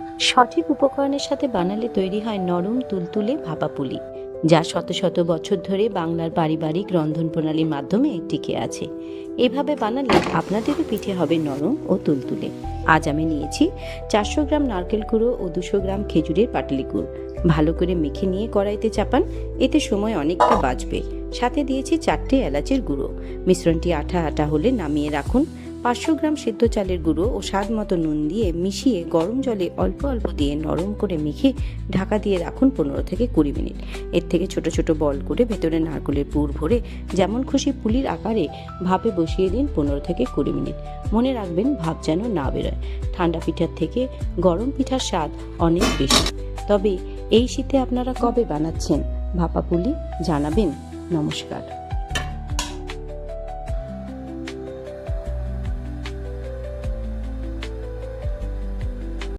সঠিক উপকরণের সাথে বানালে তৈরি হয় নরম তুলতুলে ভাপা পুলি যা শত শত বছর ধরে বাংলার পারিবারিক রন্ধন প্রণালীর মাধ্যমে টিকে আছে। এভাবে বানালে আপনাদেরও পিঠে হবে নরম ও তুলতুলে। আজ আমি নিয়েছি চারশো গ্রাম নারকেল গুঁড়ো ও দুশো গ্রাম খেজুরের পাটলি গুড়। ভালো করে মেখে নিয়ে কড়াইতে চাপান, এতে সময় অনেকটা বাঁচবে। সাথে দিয়েছি চারটে এলাচের গুঁড়ো। মিশ্রণটি আঠা আঠা হলে নামিয়ে রাখুন। পাঁচশো গ্রাম সেদ্ধ চালের গুঁড়ো ও স্বাদ মতো নুন দিয়ে মিশিয়ে গরম জলে অল্প অল্প দিয়ে নরম করে মেখে ঢাকা দিয়ে রাখুন পনেরো থেকে কুড়ি মিনিট। এর থেকে ছোট ছোট বল করে ভেতরে নারকেলের পুর ভরে যেমন খুশি পুলির আকারে ভাপে বসিয়ে দিন পনেরো থেকে কুড়ি মিনিট। মনে রাখবেন ভাপ যেন না বেরোয়। ঠান্ডা পিঠার থেকে গরম পিঠার স্বাদ অনেক বেশি। তবে এই শীতে আপনারা কবে বানাচ্ছেন ভাপা পুলি জানাবেন। নমস্কার।